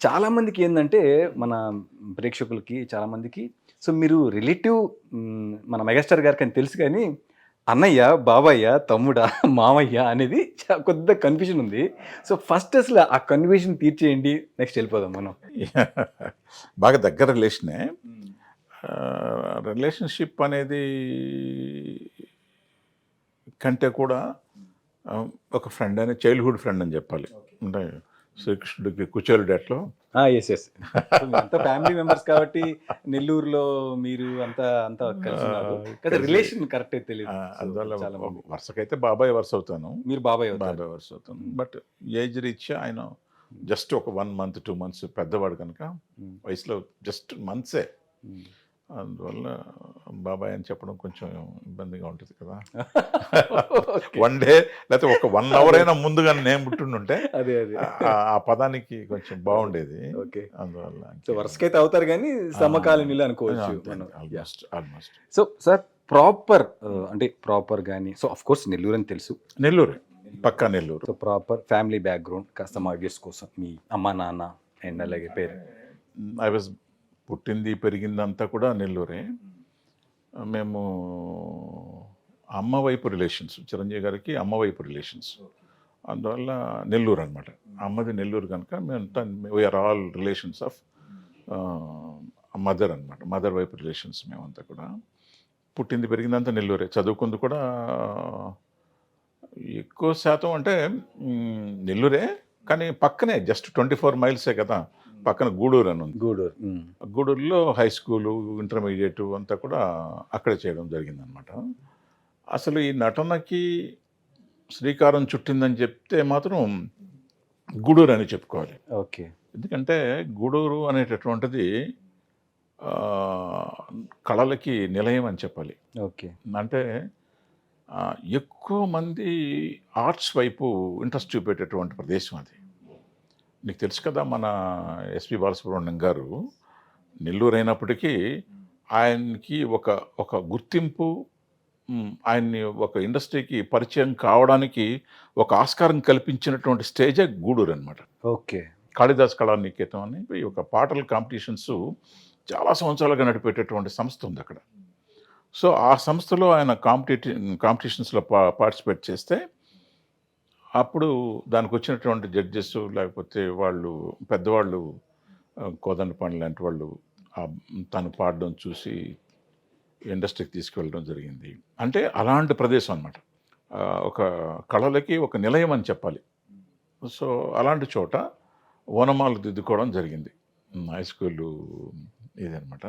చాలా మందికి ఏంటంటే మన ప్రేక్షకులకి చాలా మందికి సో మీరు రిలేటివ్ మన మెగాస్టార్ గారికి అని తెలుసు కానీ అన్నయ్య బాబాయ్య తమ్ముడా మామయ్య అనేది కొద్దిగా కన్ఫ్యూజన్ ఉంది. సో ఫస్ట్ అసలు ఆ కన్ఫ్యూజన్ తీర్చేయండి నెక్స్ట్ వెళ్ళిపోదాం మనం. బాగా దగ్గర రిలేషనే రిలేషన్షిప్ అనేది కంటే కూడా ఒక ఫ్రెండ్ అని చైల్డ్హుడ్ ఫ్రెండ్ అని చెప్పాలి. అంటే శ్రీకృష్ణుడికి కుచేలు డేట్లో ఎస్ ఎస్ అంతా ఫ్యామిలీ మెంబర్స్ కాబట్టి నెల్లూరులో మీరు అంతా అంతా కలిసి. రిలేషన్ కరెక్ట్ తెలియదు అందువల్ల. వరుసకైతే బాబాయ్ వరుస అవుతాను. మీరు బాబాయ్ బాబాయ్ వరుస అవుతాను. బట్ ఏజ్ రీత్యా ఆయన జస్ట్ ఒక వన్ మంత్ టూ మంత్స్ పెద్దవాడు కనుక Mm. వయసులో జస్ట్ మంత్సే. అందువల్ల బాబాయ్ అని చెప్పడం కొంచెం ఇబ్బందిగా ఉంటుంది కదా. వన్ డే లేకపోతే ఒక వన్ అవర్ అయినా ముందుగా నేను పుట్టుండుంటే అదే అదే. ఆ- పదానికి కొంచెం బాగుండేది. ఓకే. అందువల్ల వరుసకైతే అవుతారు కానీ సమకాలీనులు అనుకోవచ్చు ఆల్మోస్ట్ సో సార్ ప్రాపర్ అంటే ప్రాపర్ కానీ సో అఫ్ కోర్స్ నెల్లూరు అని తెలుసు. నెల్లూరు పక్కా Nellore. So proper family background కాస్త మా కోసం మీ అమ్మ నాన్న అండ్ అలాగే పేరు. ఐ వాజ్ పుట్టింది పెరిగిందంతా కూడా నెల్లూరే. మేము అమ్మ వైపు రిలేషన్స్ చిరంజీవి గారికి అమ్మ వైపు రిలేషన్స్. అందువల్ల నెల్లూరు అనమాట అమ్మది నెల్లూరు కనుక మేమంతా we're all relations of mother అనమాట మదర్ వైపు రిలేషన్స్ మేమంతా కూడా. పుట్టింది పెరిగిందంతా నెల్లూరే. చదువుకుంది కూడా ఎక్కువ శాతం అంటే నెల్లూరే. కానీ పక్కనే జస్ట్ ట్వంటీ ఫోర్ మైల్సే కదా. పక్కన గూడూరు అని ఉంది. గూడూరు. గూడూరులో హై స్కూలు ఇంటర్మీడియట్ అంతా కూడా అక్కడే చేయడం జరిగిందనమాట అసలు ఈ నటనకి శ్రీకారం చుట్టిందని చెప్తే మాత్రం గూడూరు అని చెప్పుకోవాలి. ఓకే. ఎందుకంటే గూడూరు అనేటటువంటిది ఆ, కళలకి నిలయం అని చెప్పాలి. ఓకే. అంటే ఆ, ఎక్కువ మంది ఆర్ట్స్ వైపు ఇంట్రెస్ట్ చూపేటటువంటి ప్రదేశం అది. నీకు తెలుసు కదా మన ఎస్పి బాలసుబ్రహ్మణ్యం గారు నెల్లూరు అయినప్పటికీ ఆయనకి ఒక ఒక గుర్తింపు ఆయన్ని ఒక ఇండస్ట్రీకి పరిచయం కావడానికి ఒక ఆస్కారం కల్పించినటువంటి స్టేజే గూడూరు అనమాట ఓకే. కాళిదాస్ కళా నికేతం అని ఒక పాటల కాంపిటీషన్స్ చాలా సంవత్సరాలుగా నడిపేటటువంటి సంస్థ ఉంది అక్కడ. సో ఆ సంస్థలో ఆయన కాంపిటీ కాంపిటీషన్స్లో పా పార్టిసిపేట్ చేస్తే అప్పుడు దానికి వచ్చినటువంటి జడ్జెస్ లేకపోతే వాళ్ళు పెద్దవాళ్ళు కోదండ కోదండపాండి లాంటి వాళ్ళు తను పాడడం చూసి ఇండస్ట్రీకి తీసుకువెళ్ళడం జరిగింది. అంటే అలాంటి ప్రదేశం అనమాట ఒక కళలకి ఒక నిలయం అని చెప్పాలి. సో అలాంటి చోట ఓనమాలు దిద్దుకోవడం జరిగింది. హై స్కూలు ఇదనమాట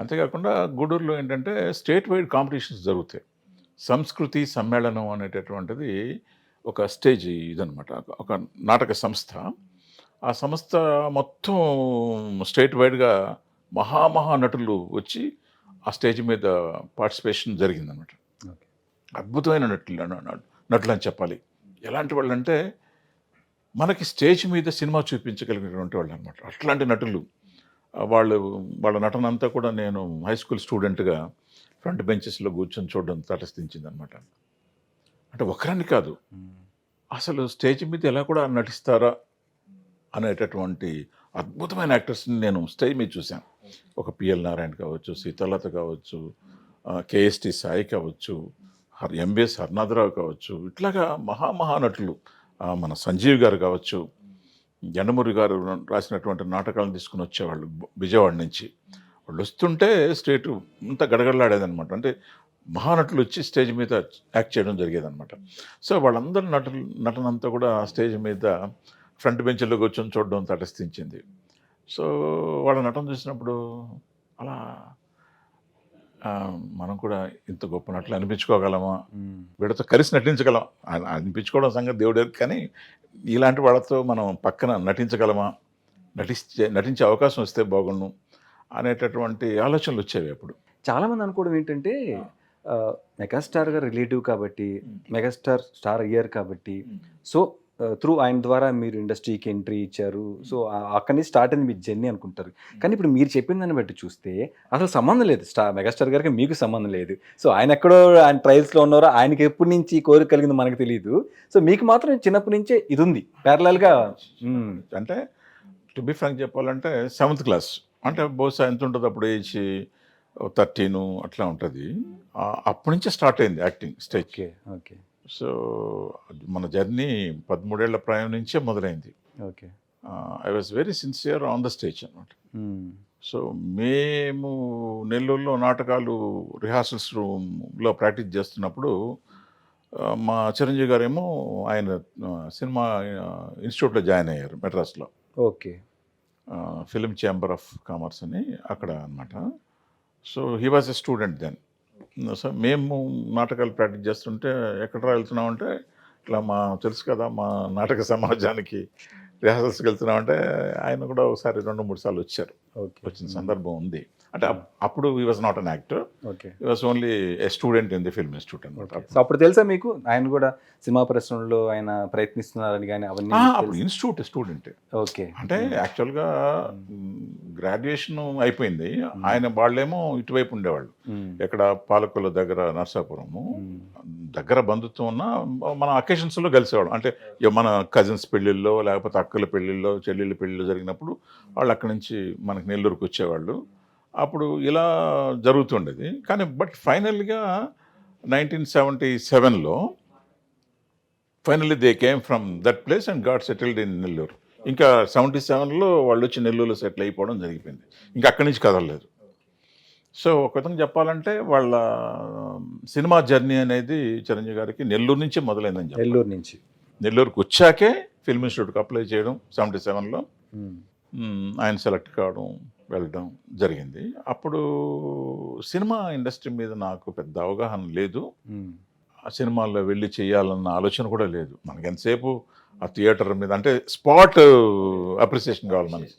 అంతేకాకుండా గూడూరులో ఏంటంటే స్టేట్ వైడ్ కాంపిటీషన్స్ జరుగుతాయి. సంస్కృతి సమ్మేళనం అనేటటువంటిది ఒక స్టేజ్ ఇదనమాట ఒక నాటక సంస్థ. ఆ సంస్థ మొత్తం స్టేట్ వైడ్గా మహామహా నటులు వచ్చి ఆ స్టేజ్ మీద పార్టిసిపేషన్ జరిగిందనమాట అద్భుతమైన నటులు నటులు అని చెప్పాలి. ఎలాంటి వాళ్ళు అంటే మనకి స్టేజ్ మీద సినిమా చూపించగలిగినటువంటి వాళ్ళు అనమాట అట్లాంటి నటులు. వాళ్ళు వాళ్ళ నటన అంతా కూడా నేను హై స్కూల్ స్టూడెంట్గా ఫ్రంట్ బెంచెస్లో కూర్చొని చూడడం తటస్థించింది అనమాట అంటే ఒకరని కాదు. అసలు స్టేజ్ మీద ఎలా కూడా నటిస్తారా అనేటటువంటి అద్భుతమైన యాక్టర్స్ని నేను స్టేజ్ మీద చూశాను. ఒక పిఎల్ నారాయణ కావచ్చు సీతాలత కావచ్చు కేఎస్టి సాయి కావచ్చు ఎంబీఎస్ హర్నాథరావు కావచ్చు ఇట్లాగా మహామహానటులు మన సంజీవ్ గారు కావచ్చు ఎండమూరి గారు రాసినటువంటి నాటకాలను తీసుకుని వచ్చేవాళ్ళు విజయవాడ నుంచి. వాళ్ళు వస్తుంటే స్టేట్ అంతా గడగడలాడేదనమాట అంటే మహానటులు వచ్చి స్టేజ్ మీద యాక్ట్ చేయడం జరిగేదన్నమాట. సో వాళ్ళందరి నటులు నటనంతా కూడా స్టేజ్ మీద ఫ్రంట్ బెంచ్లో కూర్చొని చూడడం తటస్థించింది. సో వాళ్ళ నటన చూసినప్పుడు అలా ఆ, మనం కూడా ఇంత గొప్ప నటులు అనిపించుకోగలమా? వీళ్ళతో కలిసి నటించగలం అనిపించుకోవడం సంగతి దేవుడు కానీ ఇలాంటి వాళ్ళతో మనం పక్కన నటించగలమా? నటించే నటించే అవకాశం వస్తే బాగుండు అనేటటువంటి ఆలోచనలు వచ్చేవి అప్పుడు. చాలా మంది అనుకోవడం ఏంటంటే ఆ, మెగాస్టార్ గారు రిలేటివ్ కాబట్టి మెగాస్టార్ స్టార్ అయ్యారు కాబట్టి సో త్రూ ఆయన ద్వారా మీరు ఇండస్ట్రీకి ఎంట్రీ ఇచ్చారు. సో ఆ- అక్కడి నుంచి స్టార్ట్ అయింది మీ జర్నీ అనుకుంటారు. కానీ ఇప్పుడు మీరు చెప్పిన దాన్ని బట్టి చూస్తే అసలు సంబంధం లేదు. స్టార్ మెగాస్టార్ గారికి మీకు సంబంధం లేదు. సో ఆయన ఎక్కడో ఆయన ట్రయల్స్లో ఉన్నారో ఆయనకి ఎప్పటి నుంచి కోరిక కలిగిందో మనకు తెలియదు సో మీకు మాత్రం చిన్నప్పటి నుంచే ఇది ఉంది. ప్యారలల్గా అంటే టు బి ఫ్రాంక్ చెప్పాలంటే సెవెంత్ క్లాస్ అంటే బహుశా ఎంత ఉంటుంది అప్పుడు ఏజ్ థర్టీన్ అట్లా ఉంటుంది. అప్పటి నుంచే స్టార్ట్ అయింది యాక్టింగ్ స్టేజ్. ఓకే సో మన జర్నీ పదమూడేళ్ళ ప్రాయం నుంచే మొదలైంది. Okay. I was very sincere on the stage అనమాట. సో మేము నెల్లూరులో నాటకాలు రిహార్సల్స్ రూమ్లో ప్రాక్టీస్ చేస్తున్నప్పుడు మా చిరంజీవి గారేమో ఆయన సినిమా ఇన్స్టిట్యూట్లో జాయిన్ అయ్యారు మెడ్రాస్లో. Okay. Film chamber of commerce అని అక్కడ అనమాట so he was a student then so మేము నాటకాలు ప్రాక్టీస్ చేస్తుంటే ఎక్కడ వెళ్తున్నామంటే ఇట్లా మా తెలుసు కదా మా నాటక సమాజానికి రిహార్సల్స్కి వెళ్తున్నామంటే ఆయన కూడా ఒకసారి రెండు మూడు సార్లు వచ్చారు. వచ్చిన సందర్భం ఉంది. అంటే అప్- అప్పుడు he was not an actor okay. He was only a student in the film institute అనమాట సో అప్పుడు తెలుసా మీకు? ఆయన కూడా సినిమా పరిశ్రమలో ఆయన ప్రయత్నిస్తున్నారని కానీ అవన్నీ అప్పుడు? Institute student okay. అంటే యాక్చువల్గా గ్రాడ్యుయేషన్ అయిపోయింది. ఆయన వాళ్ళేమో ఇటువైపు ఉండేవాళ్ళు. ఎక్కడ పాలకొల్లు దగ్గర నర్సాపురము. దగ్గర బంధుత్వం ఉన్న మన అకేషన్స్లో కలిసేవాళ్ళం. అంటే మన కజిన్స్ పెళ్ళిళ్ళలో లేకపోతే అక్కల పెళ్ళిళ్ళలో చెల్లెళ్ళ పెళ్ళిళ్ళు జరిగినప్పుడు వాళ్ళు అక్కడి నుంచి మనకి నెల్లూరుకు వచ్చేవాళ్ళు అప్పుడు ఇలా జరుగుతుండేది. కానీ బట్ ఫైనల్గా నైన్టీన్ సెవెంటీ సెవెన్లో finally they came from that place and got settled in Nellore. ఇంకా సెవెంటీ సెవెన్లో వాళ్ళు వచ్చి నెల్లూరులో సెటిల్ అయిపోవడం జరిగిపోయింది. ఇంకా అక్కడి నుంచి కదలలేదు. సో ఒక విధంగా చెప్పాలంటే వాళ్ళ సినిమా జర్నీ అనేది చిరంజీవి గారికి నెల్లూరు నుంచి మొదలైందని నెల్లూరు నుంచి. నెల్లూరుకు వచ్చాకే ఫిల్మ్ ఇన్స్టిట్యూట్కి అప్లై చేయడం సెవెంటీ సెవెన్లో. ఆయన సెలెక్ట్ కావడం వెళ్ళడం జరిగింది. అప్పుడు సినిమా ఇండస్ట్రీ మీద నాకు పెద్ద అవగాహన లేదు. ఆ సినిమాల్లో వెళ్ళి చేయాలన్న ఆలోచన కూడా లేదు. మనకి ఎంతసేపు ఆ థియేటర్ మీద అంటే స్పాట్ అప్రిసియేషన్ కావాలి మనకి.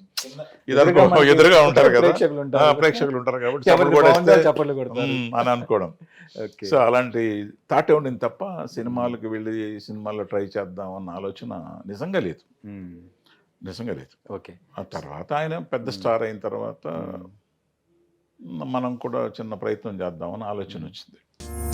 ఎదురుగా ఉంటారు కదా. ప్రేక్షకులు ఉంటారు. ఆ, ప్రేక్షకులు ఉంటారు కాబట్టి అని అనుకోవడం. సో అలాంటి థాటే ఉండింది తప్ప సినిమాలకు వెళ్ళి సినిమాల్లో ట్రై చేద్దాం అన్న ఆలోచన నిజంగా లేదు. నిజంగా లేదు. ఓకే. ఆ తర్వాత ఆయన పెద్ద స్టార్ అయిన తర్వాత మనం కూడా చిన్న ప్రయత్నం చేద్దామని ఆలోచన వచ్చింది.